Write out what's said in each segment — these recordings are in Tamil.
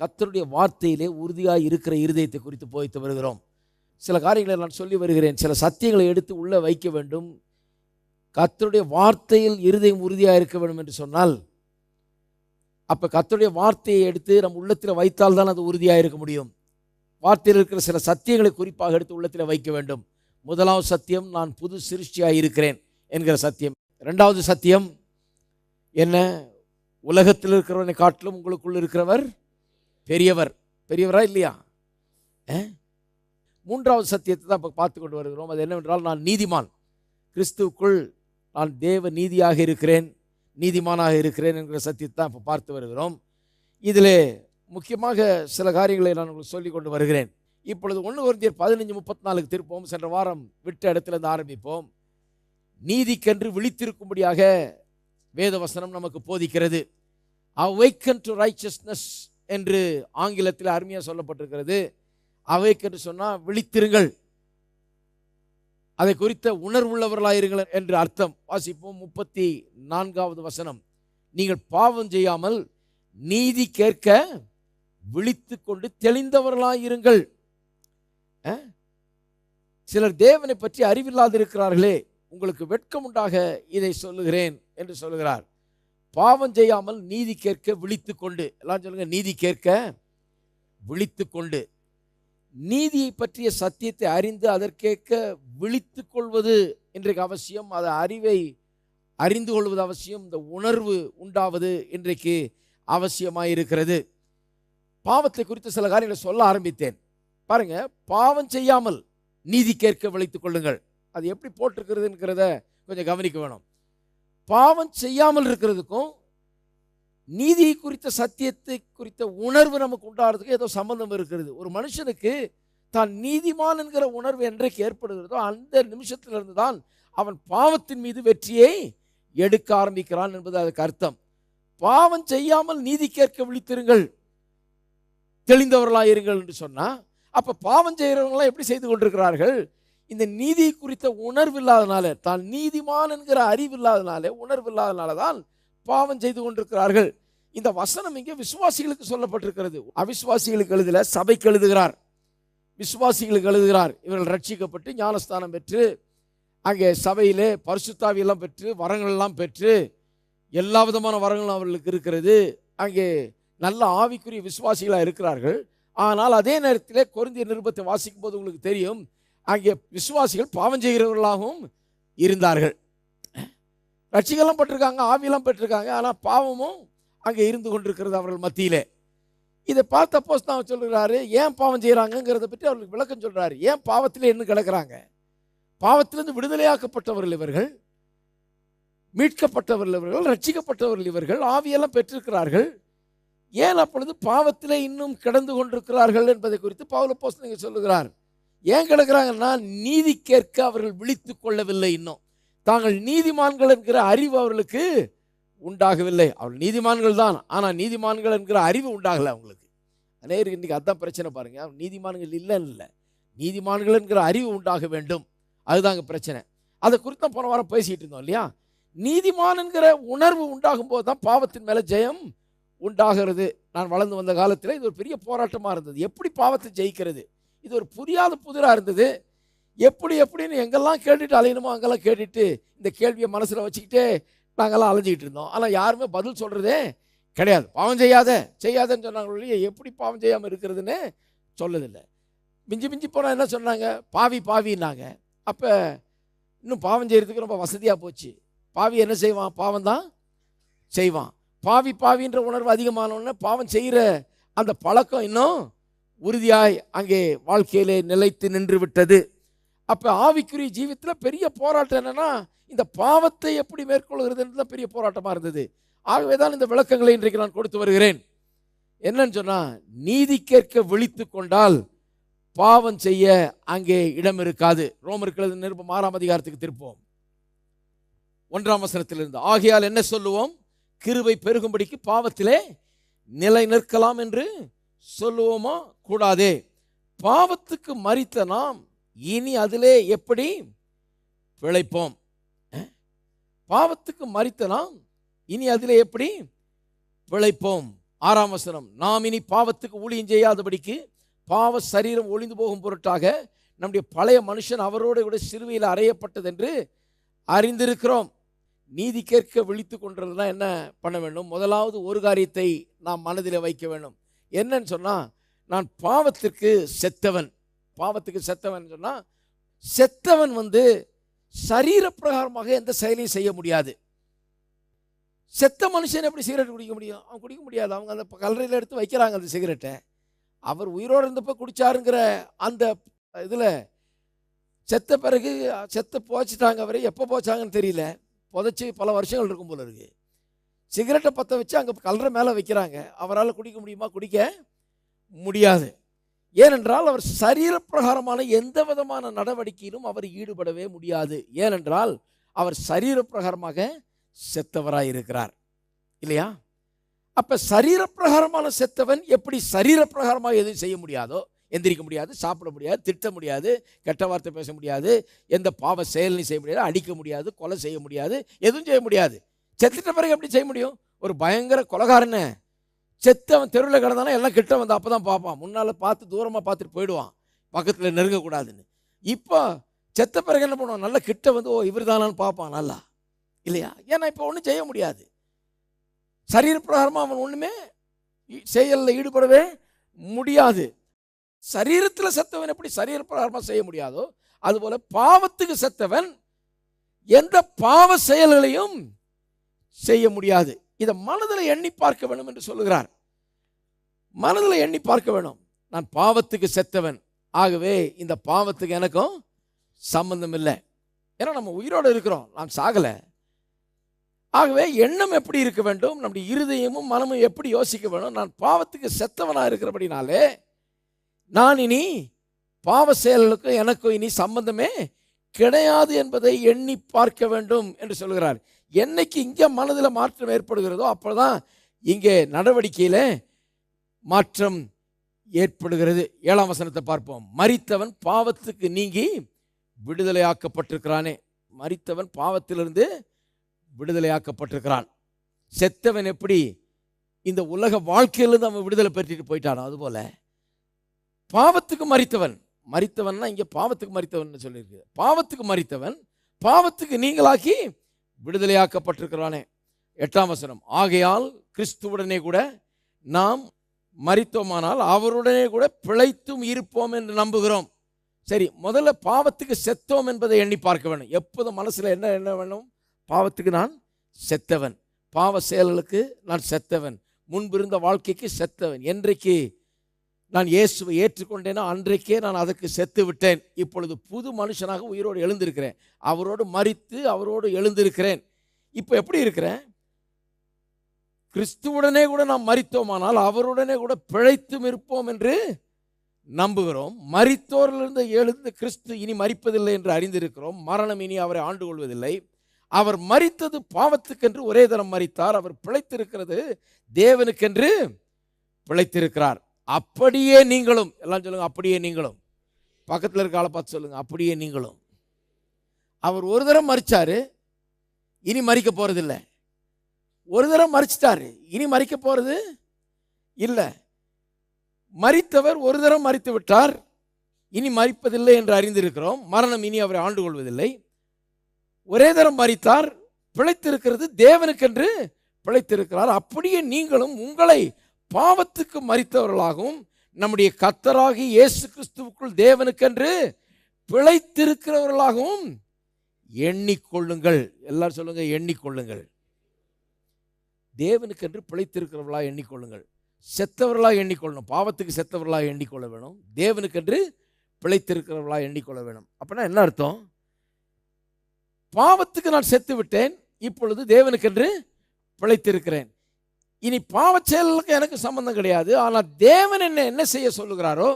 கத்தருடைய வார்த்தையிலே உறுதியாக இருக்கிற இருதயத்தை குறித்து போய்த்து வருகிறோம். சில காரியங்களை நான் சொல்லி வருகிறேன். சில சத்தியங்களை எடுத்து உள்ளே வைக்க வேண்டும். கத்தருடைய வார்த்தையில் இருதயம் உறுதியாக இருக்க வேண்டும் என்று சொன்னால் அப்போ கத்தருடைய வார்த்தையை எடுத்து நம் உள்ளத்தில் வைத்தால் தான் அது உறுதியாக இருக்க முடியும். வார்த்தையில் இருக்கிற சில சத்தியங்களை குறிப்பாக எடுத்து உள்ளத்தில் வைக்க வேண்டும். முதலாவது சத்தியம் நான் புது சிருஷ்டியாக இருக்கிறேன் என்கிற சத்தியம். ரெண்டாவது சத்தியம் என்ன? உலகத்தில் இருக்கிறவனை காட்டிலும் உங்களுக்குள் இருக்கிறவர் பெரியவர் பெரியவரா இல்லையா? மூன்றாவது சத்தியத்தை தான் இப்போ பார்த்து கொண்டு வருகிறோம். அது என்னவென்றால் நான் நீதிமான். கிறிஸ்துவுக்குள் நான் தேவ நீதியாக இருக்கிறேன் நீதிமானாக இருக்கிறேன் என்கிற சத்தியத்தை தான் இப்போ பார்த்து வருகிறோம். இதில் முக்கியமாக சில காரியங்களை நான் உங்களுக்கு சொல்லி கொண்டு வருகிறேன். இப்பொழுது ஒன்று ஒருத்தியர் பதினஞ்சு முப்பத்தி நாலுக்கு திருப்போம் சென்ற வாரம் விட்ட இடத்துல இருந்து ஆரம்பிப்போம். நீதிக்கென்று விழித்திருக்கும்படியாக வேதவசனம் நமக்கு போதிக்கிறது. அவைக்கன் டு ரைச்சஸ்னஸ் என்று ஆங்கிலத்தில் அருமையாக சொல்லப்பட்டிருக்கிறது. அவைக் என்று சொன்னால் விழித்திருங்கள். அதை குறித்த உணர்வுள்ளவர்களாயிருங்கள் என்று அர்த்தம். வாசிப்போம் முப்பத்தி நான்காவது வசனம். நீங்கள் பாவம் செய்யாமல் நீதி கேட்க விழித்து கொண்டு தெளிந்தவர்களாயிருங்கள். சிலர் தேவனை பற்றி அறிவில்லாதிருக்கிறார்களே. உங்களுக்கு வெட்கம் உண்டாக இதை சொல்லுகிறேன் என்று சொல்லுகிறார். பாவம் செய்யாமல் நீதி கேட்க விழித்து கொண்டு எல்லாம் சொல்லுங்க நீதி கேட்க விழித்து கொண்டு நீதியை பற்றிய சத்தியத்தை அறிந்து அதற்கேற்க விழித்து கொள்வது இன்றைக்கு அவசியம். அது அறிவை அறிந்து கொள்வது அவசியம். இந்த உணர்வு உண்டாவது இன்றைக்கு அவசியமாக இருக்கிறது பாவத்தை குறித்து சில காரியங்களை சொல்ல ஆரம்பித்தேன். பாருங்க பாவம் செய்யாமல் நீதி கேட்க விழித்து கொள்ளுங்கள் அது எப்படி போட்டிருக்கிறதுங்கிறத கொஞ்சம் கவனிக்க வேணும். பாவம் செய்யாமல் இருக்கிறதுக்கும் நீதி குறித்த சத்தியத்தை குறித்த உணர்வு நமக்கு உண்டாகிறதுக்கு ஏதோ சம்பந்தம் இருக்கிறது. ஒரு மனுஷனுக்கு தான் நீதிமான் என்கிற உணர்வு என்றைக்கு ஏற்படுகிறதோ அந்த நிமிஷத்திலிருந்து தான் அவன் பாவத்தின் மீது வெற்றியை எடுக்க ஆரம்பிக்கிறான் என்பது அதுக்கு அர்த்தம். பாவம் செய்யாமல் நீதி கேட்க விழித்திருங்கள். தெளிந்தவர்களாயிருங்கள் என்று சொன்னால் அப்போ பாவம் செய்கிறவங்களாம் எப்படி செய்து கொண்டிருக்கிறார்கள்? இந்த நீதி குறித்த உணர்வு இல்லாதனால தான் நீதிமான் என்கிற அறிவு இல்லாதனால உணர்வு இல்லாதனால தான் பாவம் செய்து கொண்டிருக்கிறார்கள். இந்த வசனம் இங்கே விசுவாசிகளுக்கு சொல்லப்பட்டிருக்கிறது. அவிசுவாசிகளுக்கு எழுதல சபைக்கு எழுதுகிறார். விசுவாசிகளுக்கு எழுதுகிறார். இவர்கள் ரட்சிக்கப்பட்டு ஞானஸ்தானம் பெற்று அங்கே சபையிலே பரிசுத்தாவியெல்லாம் பெற்று வரங்கள்லாம் பெற்று எல்லா விதமான வரங்களும் அவர்களுக்கு இருக்கிறது. அங்கே நல்ல ஆவிக்குரிய விசுவாசிகளாக இருக்கிறார்கள். ஆனால் அதே நேரத்தில் குறைந்திய நிருபத்தை வாசிக்கும் போது உங்களுக்கு தெரியும் ஆகிய விசுவாசிகள் பாவம் செய்கிறவர்களாகவும் இருந்தார்கள். ரட்சிகெல்லாம் பெற்றிருக்காங்க ஆவியெல்லாம் பெற்றிருக்காங்க ஆனால் பாவமும் அங்கே இருந்து கொண்டிருக்கிறது அவர்கள் மத்தியிலே. இதை பார்த்த போஸ் தான் சொல்கிறாரு ஏன் பாவம் செய்கிறாங்கங்கிறத பற்றி அவர்களுக்கு விளக்கம் சொல்கிறாரு ஏன் பாவத்தில் என்ன கிடக்கிறாங்க? பாவத்திலிருந்து விடுதலையாக்கப்பட்டவர்கள் இவர்கள் மீட்கப்பட்டவர்கள் இவர்கள் ரட்சிக்கப்பட்டவர்கள் இவர்கள் ஆவியெல்லாம் பெற்றிருக்கிறார்கள். ஏன் அப்பொழுது பாவத்திலே இன்னும் கிடந்து கொண்டிருக்கிறார்கள் என்பதை குறித்து பவுல போஸ் நீங்கள் சொல்லுகிறார். ஏன் கிடக்கிறாங்கன்னா நீதி கேட்க அவர்கள் விழித்து கொள்ளவில்லை இன்னும். தாங்கள் நீதிமான்கள் என்கிற அறிவு அவர்களுக்கு உண்டாகவில்லை. அவர்கள் நீதிமான்கள் தான். ஆனால் நீதிமான்கள் என்கிற அறிவு உண்டாகலை அவங்களுக்கு. அநேருக்கு இன்றைக்கி அதான் பிரச்சனை பாருங்கள் அவர் நீதிமான்கள் இல்லைன்னு இல்லை நீதிமான்கள் என்கிற அறிவு உண்டாக வேண்டும். அதுதாங்க பிரச்சனை. அதை குறித்து போன வாரம் பேசிகிட்டு இருந்தோம் இல்லையா? நீதிமான் என்கிற உணர்வு உண்டாகும் போது தான் பாவத்தின் மேலே ஜெயம் உண்டாகிறது. நான் வளர்ந்து வந்த காலத்தில் இது ஒரு பெரிய போராட்டமாக இருந்தது. எப்படி பாவத்தை ஜெயிக்கிறது? இது ஒரு புரியாத புதிராக இருந்தது. எப்படி எப்படின்னு எங்கெல்லாம் கேட்டுட்டு அலையணுமோ அங்கெல்லாம் கேட்டுட்டு இந்த கேள்வியை மனசில் வச்சுக்கிட்டே நாங்கெல்லாம் அலைஞ்சிக்கிட்டு இருந்தோம். ஆனால் யாருமே பதில் சொல்கிறதே கிடையாது. பாவம் செய்யாத செய்யாதன்னு சொன்னாங்க எப்படி பாவம் செய்யாமல் இருக்கிறதுன்னு சொல்லதில்லை. மிஞ்சி மிஞ்சி போனால் என்ன சொன்னாங்க? பாவி பாவின்னாங்க. அப்போ இன்னும் பாவம் செய்கிறதுக்கு ரொம்ப வசதியாக போச்சு. பாவி என்ன செய்வான்? பாவம் தான் செய்வான். பாவி பாவின்ற உணர்வு அதிகமானோடனே பாவம் செய்கிற அந்த பழக்கம் இன்னும் உறுதியாய் அங்கே வாழ்க்கையிலே நிலைத்து நின்று விட்டது அப்போ ஆவிக்குரிய ஜீவித்தில் பெரிய போராட்டம் என்னன்னா இந்த பாவத்தை எப்படி மேற்கொள்கிறதுன்றது தான் பெரிய போராட்டமாக இருந்தது. ஆகவே தான் இந்த விளக்கங்களை இன்றைக்கு நான் கொடுத்து வருகிறேன். என்னன்னு சொன்னால் நீதி கேட்க விழித்து கொண்டால் பாவம் செய்ய அங்கே இடம் இருக்காது. ரோமர்கள் நிருபம் ஆறாம் அதிகாரத்துக்கு திருப்போம் ஒன்றாம் வசனத்திலிருந்து. ஆகையால் என்ன சொல்லுவோம்? கிருவை பெருகும்படிக்கு பாவத்திலே நிலை நிற்கலாம் என்று சொல்லுவோமா? கூடாதே. பாவத்துக்கு மறித்த நாம் இனி அதிலே எப்படி பிழைப்போம்? பாவத்துக்கு மறித்த நாம் இனி அதிலே எப்படி பிழைப்போம்? ஆறாம் வசனம் நாம் இனி பாவத்துக்கு ஊழியம் செய்யாதபடிக்கு பாவ சரீரம் ஒளிந்து போகும் பொருட்டாக நம்முடைய பழைய மனுஷன் அவரோடு கூட சிறுவையில் அறையப்பட்டது என்று அறிந்திருக்கிறோம். நீதி கேட்க விழித்து கொண்டதுனா என்ன பண்ண வேண்டும்? முதலாவது ஒரு காரியத்தை நாம் மனதில் வைக்க வேண்டும். என்னன்னு சொன்னால் நான் பாவத்திற்கு செத்தவன். பாவத்துக்கு செத்தவன் சொன்னால் செத்தவன் வந்து சரீரப்பிரகாரமாக எந்த செயலையும் செய்ய முடியாது. செத்த மனுஷன் எப்படி சிகரெட் குடிக்க முடியும்? அவன் குடிக்க முடியாது. அவங்க அந்த கல்லறையில் எடுத்து வைக்கிறாங்க அந்த சிகரெட்டை. அவர் உயிரோடு இருந்தப்போ குடிச்சாருங்கிற அந்த இதில் செத்த பிறகு செத்த போச்சிட்டாங்க அவரை. எப்போ போச்சாங்கன்னு தெரியல. புதைச்சி பல வருஷங்கள் இருக்கும் போல இருக்குது சிகரெட்டை பற்ற வச்சு அங்கே கல்லறை மேலே வைக்கிறாங்க. அவரால் குடிக்க முடியுமா? குடிக்க முடியாது. ஏனென்றால் அவர் சரீரப்பிரகாரமான எந்த விதமான நடவடிக்கையிலும் அவர் ஈடுபடவே முடியாது. ஏனென்றால் அவர் சரீரப்பிரகாரமாக செத்தவராக இருக்கிறார் இல்லையா? அப்போ சரீரப்பிரகாரமான செத்தவன் எப்படி சரீரப்பிரகாரமாக எதுவும் செய்ய முடியாதோ எந்திரிக்க முடியாது சாப்பிட முடியாது திட்ட முடியாது கெட்ட வார்த்தை பேச முடியாது எந்த பாவ செயலையும் செய்ய முடியாது அடிக்க முடியாது கொலை செய்ய முடியாது எதுவும் செய்ய முடியாது. செத்துட்ட பிறகு எப்படி செய்ய முடியும்? ஒரு பயங்கர கொலகாரனை செத்தவன் தெருவில் கிடந்தானா எல்லாம் கிட்ட வந்து அப்போ தான் பார்ப்பான். முன்னால் பார்த்து தூரமாக பார்த்துட்டு போயிடுவான். பக்கத்தில் நெருங்கக்கூடாதுன்னு. இப்போ செத்த பிறகு என்ன பண்ணுவான்? நல்லா கிட்ட வந்து ஓ இவர் தானான்னு பார்ப்பான் நல்லா. இல்லையா? ஏன்னா இப்போ ஒன்றும் செய்ய முடியாது. சரீர பிரகாரமாக அவன் ஒன்றுமே செயலில் ஈடுபடவே முடியாது. சரீரத்தில் செத்தவன் எப்படி சரீர பிரகாரமாக செய்ய முடியாதோ அதுபோல் பாவத்துக்கு செத்தவன் எந்த பாவ செயல்களையும் செய்ய முடியாது. இதை மனதில் எண்ணி பார்க்க வேணும் என்று சொல்லுகிறார். மனதில் எண்ணி பார்க்க வேணும். நான் பாவத்துக்கு செத்தவன். ஆகவே இந்த பாவத்துக்கு எனக்கும் சம்பந்தம் இல்லை. ஏன்னா நம்ம உயிரோடு இருக்கிறோம். நாம் சாகலை. ஆகவே எண்ணம் எப்படி இருக்க வேண்டும்? நம்முடைய இருதயமும் மனமும் எப்படி யோசிக்க வேணும்? நான் பாவத்துக்கு செத்தவனாக இருக்கிறபடினாலே நான் இனி பாவ செயல்களுக்கும் எனக்கும் இனி சம்பந்தமே கிடையாது என்பதை எண்ணி பார்க்க வேண்டும் என்று சொல்கிறார். என்னைக்கு இங்கே மனதில் மாற்றம் ஏற்படுகிறதோ அப்போ தான் இங்கே நடவடிக்கையில் மாற்றம் ஏற்படுகிறது. ஏழாம் வசனத்தை பார்ப்போம். மறித்தவன் பாவத்துக்கு நீங்கி விடுதலையாக்கப்பட்டிருக்கிறானே. மறித்தவன் பாவத்திலிருந்து விடுதலையாக்கப்பட்டிருக்கிறான். செத்தவன் எப்படி இந்த உலக வாழ்க்கையிலிருந்து அவன் விடுதலை பெற்றுட்டு போயிட்டானோ அதுபோல் பாவத்துக்கு மறித்தவன் மறித்தவன்னா இங்கே பாவத்துக்கு மறித்தவன் சொல்லியிருக்கு. பாவத்துக்கு மறித்தவன் பாவத்துக்கு நீங்களாக்கி விடுதலையாக்கப்பட்டிருக்கிறானே. எட்டாம் வசனம் ஆகையால் கிறிஸ்துவுடனே கூட நாம் மறித்தோமானால் அவருடனே கூட பிழைத்தும் இருப்போம் என்று நம்புகிறோம். சரி முதல்ல பாவத்துக்கு செத்தோம் என்பதை எண்ணி பார்க்க வேணும். எப்போதும் மனசில் என்ன என்ன வேணும்? பாவத்துக்கு நான் செத்தவன். பாவ செயல்களுக்கு நான் செத்தவன். முன்பிருந்த வாழ்க்கைக்கு செத்தவன். என்றைக்கு? நான் இயேசுவை ஏற்றுக்கொண்டேனோ அன்றைக்கே நான் அதற்கு செத்து விட்டேன் இப்பொழுது புது மனுஷனாக உயிரோடு எழுந்திருக்கிறேன். அவரோடு மறித்து அவரோடு எழுந்திருக்கிறேன். இப்போ எப்படி இருக்கிறேன்? கிறிஸ்துவுடனே கூட நாம் மறித்தோமானால் அவருடனே கூட பிழைத்தும் இருப்போம் என்று நம்புகிறோம். மறித்தோரிலிருந்து எழுந்த கிறிஸ்து இனி மறிப்பதில்லை என்று அறிந்திருக்கிறோம். மரணம் இனி அவரை ஆண்டு கொள்வதில்லை. அவர் மறித்தது பாவத்துக்கென்று ஒரே தரம் மறித்தார் அவர் பிழைத்திருக்கிறது தேவனுக்கென்று பிழைத்திருக்கிறார். அப்படியே நீங்களும் எல்லாம் சொல்லுங்க அப்படியே நீங்களும். பக்கத்தில் இருக்க ஆளை பார்த்து சொல்லுங்க அப்படியே நீங்களும். அவர் ஒரு தரம் மறிச்சார் இனி மறிக்க போகிறதில்ல ஒரு தரம் மறிச்சிட்டாரு இனி மறிக்க போகிறது இல்லை. மறித்தவர் ஒரு தரம் மறித்து விட்டார் இனி மறிப்பதில்லை என்று அறிந்திருக்கிறோம். மரணம் இனி அவரை ஆண்டு கொள்வதில்லை. ஒரே தரம் மறித்தார் பிழைத்திருக்கிறது தேவனுக்கென்று பிழைத்திருக்கிறார். அப்படியே நீங்களும் உங்களை பாவத்துக்கு மறித்தவர்களாகவும் நம்முடைய கத்தராகி இயேசு கிறிஸ்துவுக்குள் தேவனுக்கென்று பிழைத்திருக்கிறவர்களாகவும் எண்ணிக்கொள்ளுங்கள். எல்லாரும் சொல்லுங்க எண்ணிக்கொள்ளுங்கள். தேவனுக்கென்று பிழைத்திருக்கிறவர்களாக எண்ணிக்கொள்ளுங்கள். செத்தவர்களாக எண்ணிக்கொள்ளணும். பாவத்துக்கு செத்தவர்களாக எண்ணிக்கொள்ள வேணும். தேவனுக்கென்று பிழைத்திருக்கிறவர்களாக எண்ணிக்கொள்ள வேணும். அப்படின்னா என்ன அர்த்தம்? பாவத்துக்கு நான் செத்து விட்டேன் இப்பொழுது தேவனுக்கென்று பிழைத்திருக்கிறேன். இனி பாவச்செயலுக்கு எனக்கு சம்மந்தம் கிடையாது. ஆனால் தேவன் என்ன என்ன செய்ய சொல்லுகிறாரோ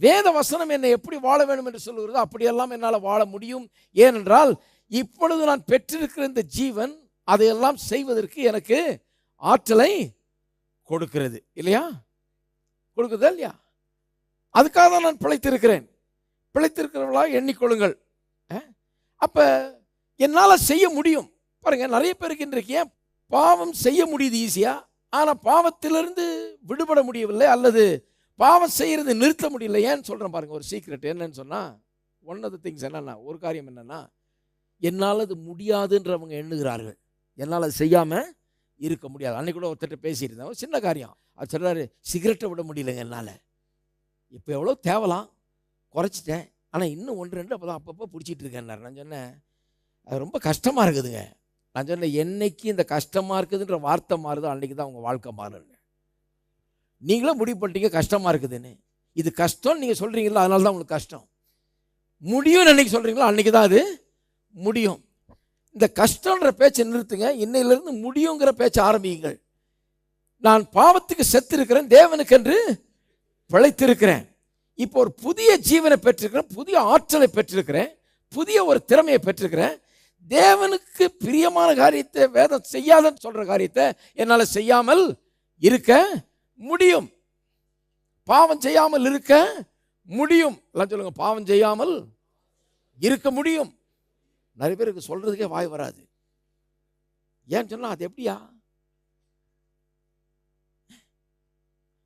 வேத வசனம் என்னை எப்படி வாழ வேண்டும் என்று சொல்லுகிறதோ அப்படியெல்லாம் என்னால் வாழ முடியும். ஏனென்றால் இப்பொழுது நான் பெற்றிருக்கிற இந்த ஜீவன் அதையெல்லாம் செய்வதற்கு எனக்கு ஆற்றலை கொடுக்கிறது. இல்லையா? கொடுக்குதா இல்லையா? அதுக்காக தான் நான் பிழைத்திருக்கிறேன். பிழைத்திருக்கிறவர்களாக எண்ணிக்கொள்ளுங்கள். அப்போ என்னால் செய்ய முடியும். பாருங்கள் நிறைய பேருக்கு இன்றைக்கு ஏன் பாவம் செய்ய முடியுது ஈஸியாக ஆனால் பாவத்திலிருந்து விடுபட முடியவில்லை அல்லது பாவம் செய்கிறது நிறுத்த முடியல. ஏன்னு சொல்கிறேன் பாருங்கள் ஒரு சீக்ரெட் என்னன்னு சொன்னால் ஒன் ஆஃப் த திங்ஸ் என்னென்னா ஒரு காரியம் என்னென்னா என்னால் அது முடியாதுன்றவங்க எண்ணுகிறார்கள். என்னால் அது செய்யாமல் இருக்க முடியாது. அன்றைக்கூட கூட ஒருத்தர்கிட்ட பேசியிருந்தேன் ஒரு சின்ன காரியம். அது சொல்கிறாரு சிகரெட்டை விட முடியலங்க என்னால். இப்போ எவ்வளோ தேவலாம். குறைச்சிட்டேன். ஆனால் இன்னும் ஒன்று ரெண்டு அப்போ தான் அப்பப்போ பிடிச்சிட்டு இருக்கேன்னாரு. நான் சொன்னேன் அது ரொம்ப கஷ்டமாக இருக்குதுங்க. நான் சொன்னேன் என்னைக்கு இந்த கஷ்டமாக இருக்குதுன்ற வார்த்தை மாறுதோ அன்றைக்கி தான் உங்கள் வாழ்க்கை மாறுங்க நீங்களும் முடிவு பண்ணிட்டீங்க கஷ்டமாக இருக்குதுன்னு. இது கஷ்டம்னு நீங்கள் சொல்கிறீங்களா அதனால தான் உங்களுக்கு கஷ்டம். முடியும்னு அன்றைக்கி சொல்கிறீங்களோ அன்றைக்கி தான் அது முடியும். இந்த கஷ்டன்ற பேச்சை நிறுத்துங்க. இன்னையிலிருந்து முடியுங்கிற பேச்சை ஆரம்பியுங்கள். நான் பாவத்துக்கு செத்து இருக்கிறேன் தேவனுக்கென்று பிழைத்திருக்கிறேன். இப்போ ஒரு புதிய ஜீவனை பெற்றிருக்கிறேன் புதிய ஆற்றலை பெற்றிருக்கிறேன் புதிய ஒரு திறமையை பெற்றிருக்கிறேன். தேவனுக்கு பிரியமான காரியத்தை வேதம் செய்யாதன்னு சொல்கிற காரியத்தை என்னால் செய்யாமல் இருக்க முடியும். பாவம் செய்யாமல் இருக்க முடியும். எல்லாம் சொல்லுங்க பாவம் செய்யாமல் இருக்க முடியும். நிறைய பேருக்கு சொல்கிறதுக்கே வாய் வராது. ஏன்னு சொன்னால் அது எப்படியா?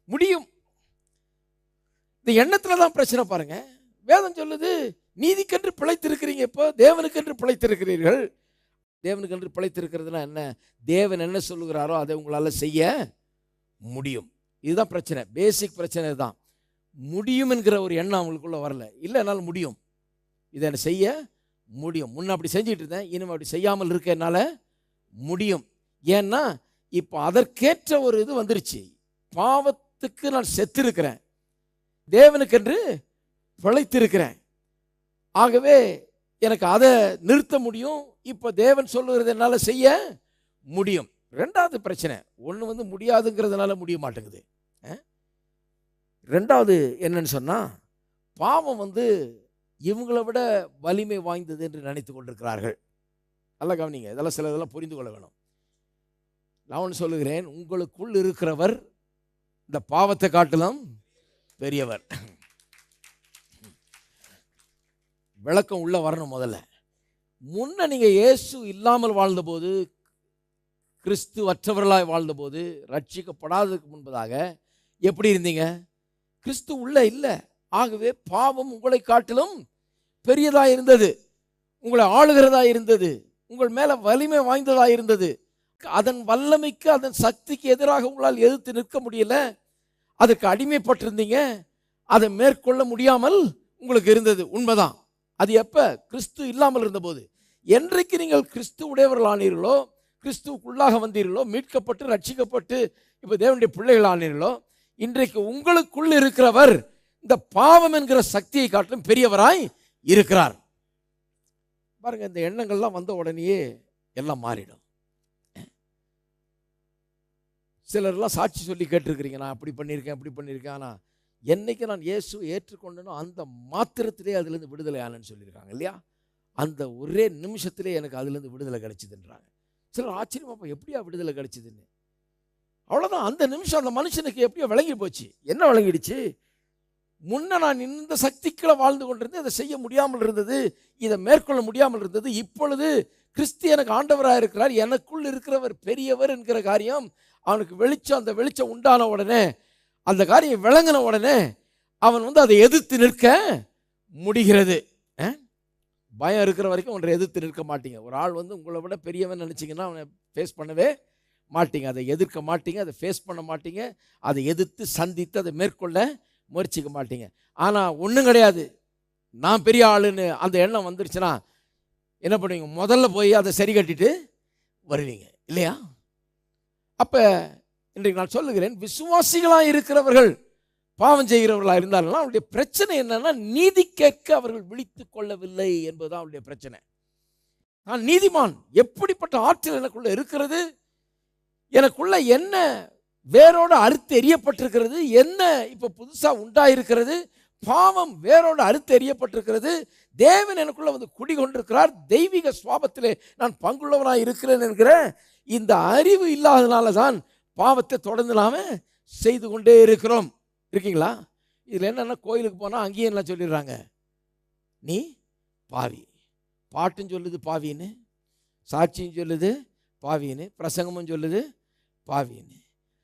முடியும். இந்த எண்ணத்தில் தான் பிரச்சனை பாருங்க. வேதம் சொல்லுது நீதிக்கென்று பிழைத்திருக்கிறீங்க இப்போ தேவனுக்கென்று பிழைத்திருக்கிறீர்கள். தேவனுக்கென்று பிழைத்திருக்கிறதுனா என்ன? தேவன் என்ன சொல்லுகிறாரோ அதை உங்களால் செய்ய முடியும். இதுதான் பிரச்சனை. பேசிக் பிரச்சனை தான் முடியும் என்கிற ஒரு எண்ணம் அவங்களுக்குள்ள வரல. இல்லை என்னால் முடியும். இதை என்ன செய்ய முடியும். முன்ன அப்படி செஞ்சுட்டு இருந்தேன். இனிமே அப்படி செய்யாமல் இருக்க என்னால் முடியும். ஏன்னா இப்போ அதற்கேற்ற ஒரு இது வந்துருச்சு. பாவத்துக்கு நான் செத்திருக்கிறேன். தேவனுக்கென்று பிழைத்திருக்கிறேன். ஆகவே எனக்கு அதை நிறுத்த முடியும். இப்போ தேவன் சொல்லுகிறது என்னால் செய்ய முடியும். ரெண்டாவது பிரச்சனை ஒன்று வந்து முடியாதுங்கிறதுனால முடிய மாட்டேங்குது. ரெண்டாவது என்னன்னு சொன்னால் பாவம் வந்து இவங்களை விட வலிமை வாய்ந்தது என்று நினைத்து கொண்டிருக்கிறார்கள். நல்லா கவனிங்க இதெல்லாம் சில இதெல்லாம் புரிந்து கொள்ள வேணும். நான் ஒன்று சொல்லுகிறேன் உங்களுக்குள் இருக்கிறவர் இந்த பாவத்தை காட்டிலும் பெரியவர். விளக்கம் உள்ளே வரணும் முதல்ல. முன்ன நீங்கள் இயேசு இல்லாமல் வாழ்ந்தபோது கிறிஸ்துவற்றவர்களாய் வாழ்ந்தபோது ரட்சிக்கப்படாததுக்கு முன்பதாக எப்படி இருந்தீங்க? கிறிஸ்து உள்ள இல்லை. ஆகவே பாவம் உங்களை காட்டிலும் பெரியதாக இருந்தது. உங்களை ஆளுகிறதா இருந்தது. உங்கள் மேலே வலிமை வாய்ந்ததாக இருந்தது. அதன் வல்லமைக்கு அதன் சக்திக்கு எதிராக உங்களால் எதிர்த்து நிற்க முடியல. அதுக்கு அடிமைப்பட்டிருந்தீங்க. அதை மேற்கொள்ள முடியாமல் உங்களுக்கு இருந்தது. உண்மைதான். அது எப்போ? கிறிஸ்து இல்லாமல் இருந்தபோது. என்றைக்கு நீங்கள் கிறிஸ்து உடையவர்கள் ஆனீர்களோ கிறிஸ்துவுக்குள்ளாக வந்தீர்களோ மீட்கப்பட்டு ரட்சிக்கப்பட்டு இப்போ தேவனுடைய பிள்ளைகள் ஆனீர்களோ இன்றைக்கு உங்களுக்குள் இருக்கிறவர் இந்த பாவம் என்கிற சக்தியை காட்டிலும் பெரியவராய் இருக்கிறார். பாருங்க இந்த எண்ணங்கள்லாம் வந்த உடனேயே எல்லாம் மாறிடும். சிலர்லாம் சாட்சி சொல்லி கேட்டிருக்கிறீங்க நான் அப்படி பண்ணியிருக்கேன் அப்படி பண்ணியிருக்கேன் ஆனால் என்னைக்கு நான் இயேசு ஏற்றுக்கொண்டனோ அந்த மாத்திரத்திலே அதுலேருந்து விடுதலை ஆனேன்னு சொல்லியிருக்காங்க இல்லையா? அந்த ஒரே நிமிஷத்திலே எனக்கு அதுலேருந்து விடுதலை கிடைச்சிதுன்றாங்க. சிலர் ஆச்சரியமா அப்போ எப்படியா விடுதலை கிடைச்சிதுன்னு? அவ்வளோதான் அந்த நிமிஷம் அந்த மனுஷனுக்கு எப்படியோ விளங்கி போச்சு. என்ன விளங்கிடுச்சு? முன்ன நான் இந்த சக்திக்குள்ள வாழ்ந்து கொண்டிருந்தேன் இதை செய்ய முடியாமல் இருந்தது இதை மேற்கொள்ள முடியாமல் இருந்தது. இப்பொழுது கிறிஸ்து எனக்கு ஆண்டவராக இருக்கிறார் எனக்குள் இருக்கிறவர் பெரியவர் என்கிற காரியம் அவனுக்கு வெளிச்சம் அந்த வெளிச்சம் உண்டான உடனே அந்த காரியம் விளங்கின உடனே அவன் வந்து அதை எதிர்த்து நிற்க முடிகிறது. பயம் இருக்கிற வரைக்கும் ஒன்றை எதிர்த்து நிற்க மாட்டீங்க. ஒரு ஆள் வந்து உங்களை விட பெரியவன் நினச்சிங்கன்னா அவனை ஃபேஸ் பண்ணவே மாட்டீங்க. அதை எதிர்க்க மாட்டீங்க அதை ஃபேஸ் பண்ண மாட்டீங்க. அதை எதிர்த்து சந்தித்து அதை மேற்கொள்ள முயற்சிக்க மாட்டீங்க. ஆனால் ஒன்றும் கிடையாது. நான் பெரிய ஆளுன்னு அந்த எண்ணம் வந்துருச்சுன்னா என்ன பண்ணுவீங்க? முதல்ல போய் அதை சரி கட்டிட்டு வருவீங்க. இல்லையா? அப்போ இன்றைக்கு நான் சொல்லுகிறேன் விசுவாசிகளாக இருக்கிறவர்கள் பாவம் செய்கிறவர்களாக இருந்தாலும் அவருடைய பிரச்சனை என்னன்னா நீதி கேட்க அவர்கள் விழித்து கொள்ளவில்லை என்பதுதான் அவருடைய பிரச்சனை. நான் நீதிமான் எப்படிப்பட்ட ஆற்றல் எனக்குள்ள இருக்கிறது? எனக்குள்ள என்ன வேரோடு அறுத்து எரியப்பட்டிருக்கிறது என்ன இப்போ புதுசாக உண்டாயிருக்கிறது? பாவம் வேரோடு அறுத்து எறியப்பட்டிருக்கிறது. தேவன் எனக்குள்ள வந்து குடிகொண்டிருக்கிறார். தெய்வீக சுவாபத்திலே நான் பங்குள்ளவனாக இருக்கிறேன் என்கிற இந்த அறிவு இல்லாததுனால தான் பாவத்தை தொடர்ந்து நாம் செய்து கொண்டே இருக்கிறோம். இருக்கீங்களா? இதில் என்னென்னா கோயிலுக்கு போனால் அங்கேயும் என்ன சொல்லிடுறாங்க. நீ பாவி. பாட்டும் சொல்லுது பாவின்னு. சாட்சியும் சொல்லுது பாவின்னு. பிரசங்கமும் சொல்லுது பாவின்னு.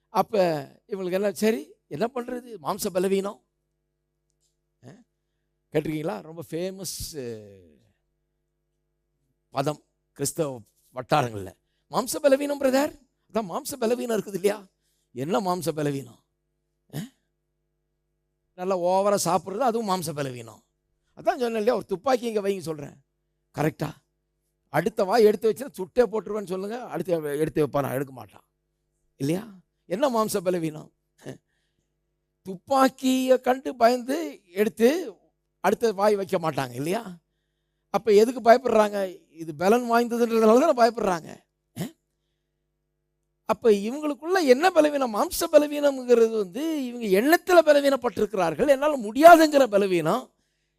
அப்போ இவங்களுக்கு என்ன சரி என்ன பண்ணுறது மாம்ச பலவீனம். கேட்டிருக்கீங்களா? ரொம்ப ஃபேமஸ் பதம் கிறிஸ்தவ வட்டாரங்களில். மாம்ச பலவீனம் பிரதர் அதான் மாம்ச பலவீனம் இருக்குது இல்லையா? என்ன மாம்ச பலவீனம் நல்லா ஓவராக சாப்பிட்றது அதுவும் மாம்ச பலவீனம் அதான் சொன்னேன் இல்லையா ஒரு துப்பாக்கி இங்கே வைங்க சொல்கிறேன் கரெக்டாக அடுத்த வாய் எடுத்து வச்சுன்னா சுட்டே போட்டுருவேன்னு சொல்லுங்கள் அடுத்து எடுத்து வைப்பான் எடுக்க மாட்டான் இல்லையா? என்ன மாம்ச பலவீனம் துப்பாக்கியை கண்டு பயந்து எடுத்து அடுத்த வாய் வைக்க மாட்டாங்க இல்லையா? அப்போ எதுக்கு பயப்படுறாங்க? இது பலன் வாய்ந்ததுன்றதுனால தானே பயப்படுறாங்க. அப்போ இவங்களுக்குள்ள என்ன பலவீனம்? மாம்ச பலவீனம்ங்கிறது வந்து இவங்க எண்ணத்தில் பலவீனப்பட்டிருக்கிறார்கள். என்னால் முடியாதுங்கிற பலவீனம்.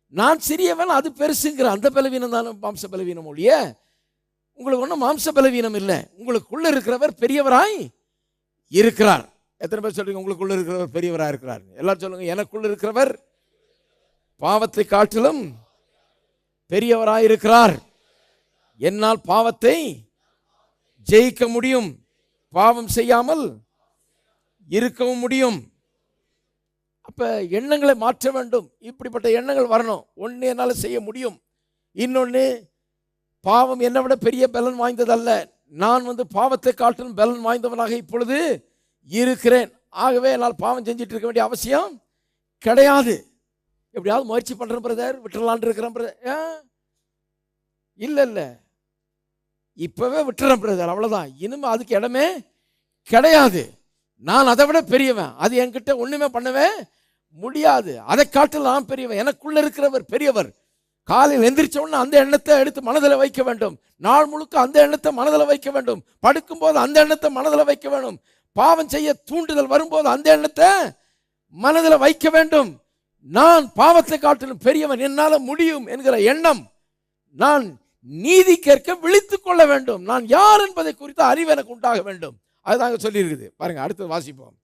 நான் சிறியவன் அது பெருசுங்கிற அந்த பலவீனம் தானே மாம்ச பலவீனம் ஒழிய உங்களுக்கு ஒன்றும் மாம்ச பலவீனம் இல்லை. உங்களுக்குள்ளே இருக்கிறவர் பெரியவராய் இருக்கிறார். எத்தனை பேர் சொல்றீங்க? உங்களுக்குள்ள இருக்கிறவர் பெரியவராக இருக்கிறார். எல்லாரும் சொல்லுங்க எனக்குள்ள இருக்கிறவர் பாவத்தை காட்டிலும் பெரியவராய் இருக்கிறார். என்னால் பாவத்தை ஜெயிக்க முடியும். பாவம் செய்யாமல் இருக்கவும் முடியும். அப்போ எண்ணங்களை மாற்ற வேண்டும். இப்படிப்பட்ட எண்ணங்கள் வரணும். ஒன்று என்னால் செய்ய முடியும். இன்னொன்று பாவம் என்னை விட பெரிய பலன் வாய்ந்ததல்ல. நான் வந்து பாவத்தை காட்டிலும் பலன் வாய்ந்தவனாக இப்பொழுது இருக்கிறேன். ஆகவே என்னால் பாவம் செஞ்சுட்டு இருக்க வேண்டிய அவசியம் கிடையாது. எப்படியாவது முயற்சி பண்ணுறேன் பிரதர் விட்டுடலான் இருக்கிறேன் பிரதர் இல்லை இல்லை இப்போவே விட்டுறேன் பிரதர் அவ்வளோதான் இனிமே அதுக்கு இடமே கிடையாது. நான் அதை விட பெரியவன். அது என்கிட்ட ஒன்றுமே பண்ணவே முடியாது. அதை காட்டில் நான் பெரியவன். எனக்குள்ளே இருக்கிறவர் பெரியவர். காலையில் எந்திரிச்ச உடனே அந்த எண்ணத்தை எடுத்து மனதில் வைக்க வேண்டும். நாள் முழுக்க அந்த எண்ணத்தை மனதில் வைக்க வேண்டும். படுக்கும்போது அந்த எண்ணத்தை மனதில் வைக்க வேண்டும். பாவம் செய்ய தூண்டுதல் வரும்போது அந்த எண்ணத்தை மனதில் வைக்க வேண்டும். நான் பாவத்தை காட்டிலும் பெரியவன். என்னால் முடியும் என்கிற எண்ணம். நான் நீதி கேட்க விழித்துக் கொள்ள வேண்டும். நான் யார் என்பதை குறித்த அறிவு எனக்கு உண்டாக வேண்டும். அதுதாங்க சொல்லியிருக்குது. பாருங்க அடுத்து வாசிப்போம்.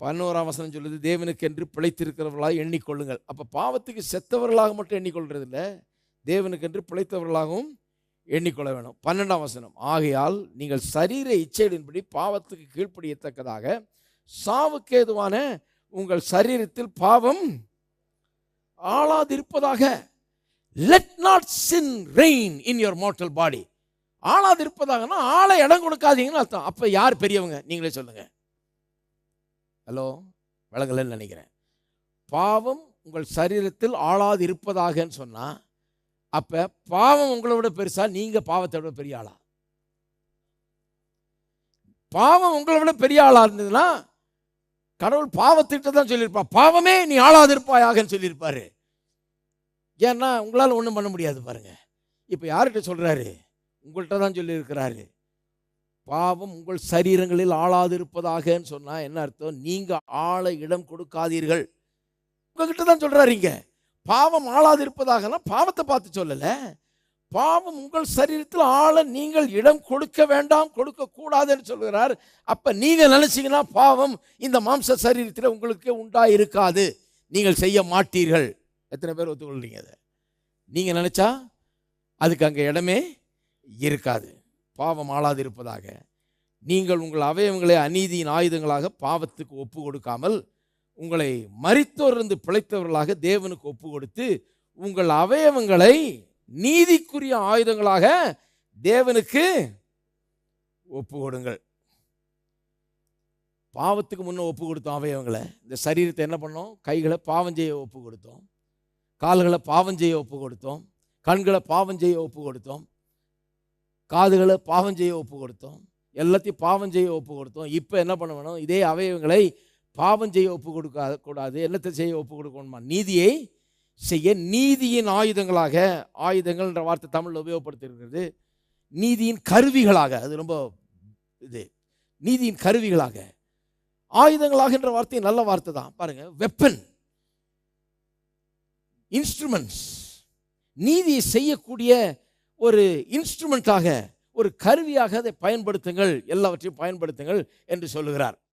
பதினோராம் வசனம் சொல்லுது தேவனுக்கு என்று பிழைத்திருக்கிறவர்களாக எண்ணிக்கொள்ளுங்கள். அப்போ பாவத்துக்கு செத்தவர்களாக மட்டும் எண்ணிக்கொள்றது இல்லை தேவனுக்கு என்று பிழைத்தவர்களாகவும் எண்ணிக்கொள்ள வேணும் பன்னெண்டாம் வசனம் ஆகையால் நீங்கள் சரீர இச்சைகளின்படி பாவத்துக்கு கீழ்ப்படியத்தக்கதாக சாவுக்கேதுவான உங்கள் சரீரத்தில் பாவம் ஆளாதிருப்பதாக let not sin reign in your mortal body ஆளாதிருப்பதாகனா ஆளை இடம் கொடுக்காதீங்கன்னு அர்த்தம். அப்போ யார் பெரியவங்க? நீங்களே சொல்லுங்க. ஹலோ வழங்கலன்னு நினைக்கிறேன். பாவம் உங்கள் சரீரத்தில் ஆளாது இருப்பதாகன்னு சொன்னால் அப்போ பாவம் உங்களை விட பெருசா நீங்கள் பாவத்தை விட பெரிய ஆளா? பாவம் உங்களை விட பெரிய ஆளாக இருந்ததுன்னா கடவுள் பாவத்திட்ட தான் சொல்லியிருப்பா பாவமே நீ ஆளாது இருப்பாயாகன்னு சொல்லியிருப்பாரு. ஏன்னா உங்களால் ஒன்றும் பண்ண முடியாது பாருங்கள் இப்போ யார்கிட்ட சொல்கிறாரு உங்கள்கிட்ட தான் சொல்லியிருக்கிறாரு. பாவம் உங்கள் சரீரங்களில் ஆளாது இருப்பதாகன்னு என்ன அர்த்தம்? நீங்கள் ஆள இடம் கொடுக்காதீர்கள். உங்ககிட்ட தான் சொல்றாரு பாவம் ஆளாதிருப்பதாகனா பாவத்தை பார்த்து சொல்லலை. பாவம் உங்கள் சரீரத்தில் ஆள நீங்கள் இடம் கொடுக்க வேண்டாம் கொடுக்கக்கூடாதுன்னு சொல்கிறார் அப்போ நீங்கள் நினச்சிங்கன்னா பாவம் இந்த மாம்ச சரீரத்தில் உங்களுக்கு உண்டாயிருக்காது. நீங்கள் செய்ய மாட்டீர்கள். எத்தனை பேர் ஒத்துக்கொள்றீங்க அதை? நீங்கள் நினச்சா அதுக்கு அங்கே இடமே இருக்காது. பாவம் ஆளாது இருப்பதாக நீங்கள் உங்கள் அவயவங்களை அநீதியின் ஆயுதங்களாக பாவத்துக்கு ஒப்பு கொடுக்காமல் உங்களை மரித்தோரிருந்து பிழைத்தவர்களாக தேவனுக்கு ஒப்பு கொடுத்து உங்கள் அவயவங்களை நீதிக்குரிய ஆயுதங்களாக தேவனுக்கு ஒப்பு கொடுங்கள். பாவத்துக்கு முன்னே ஒப்பு கொடுத்தோம் அவயவங்களை. இந்த சரீரத்தை என்ன பண்ணோம்? கைகளை பாவம் செய்ய ஒப்பு கொடுத்தோம். கால்களை பாவம் செய்ய ஒப்பு கொடுத்தோம். கண்களை பாவம் செய்ய ஒப்பு கொடுத்தோம். காதுகளை பாவம் செய்ய ஒப்பு கொடுத்தோம். எல்லாத்தையும் பாவம் செய்ய ஒப்பு கொடுத்தோம். இப்போ என்ன பண்ண வேணும்? இதே அவயவங்களை பாவம் செய்ய ஒப்பு கொடுக்க கூடாது. என்னத்தை செய்ய ஒப்பு கொடுக்கணுமா? நீதியை செய்ய நீதியின் ஆயுதங்களாக ஆயுதங்கள்ன்ற வார்த்தை தமிழில் உபயோகப்படுத்தியிருக்கிறது. நீதியின் கருவிகளாக அது ரொம்ப இது. நீதியின் கருவிகளாக. ஆயுதங்களாகன்ற வார்த்தை நல்ல வார்த்தை தான். பாருங்கள் வெப்பன் இன்ஸ்ட்ருமெண்ட்ஸ் நீதியை செய்யக்கூடிய ஒரு இன்ஸ்ட்ருமெண்ட்டாக ஒரு கருவியாக அதை பயன்படுத்துங்கள். எல்லாவற்றையும் பயன்படுத்துங்கள் என்று சொல்லுகிறார்.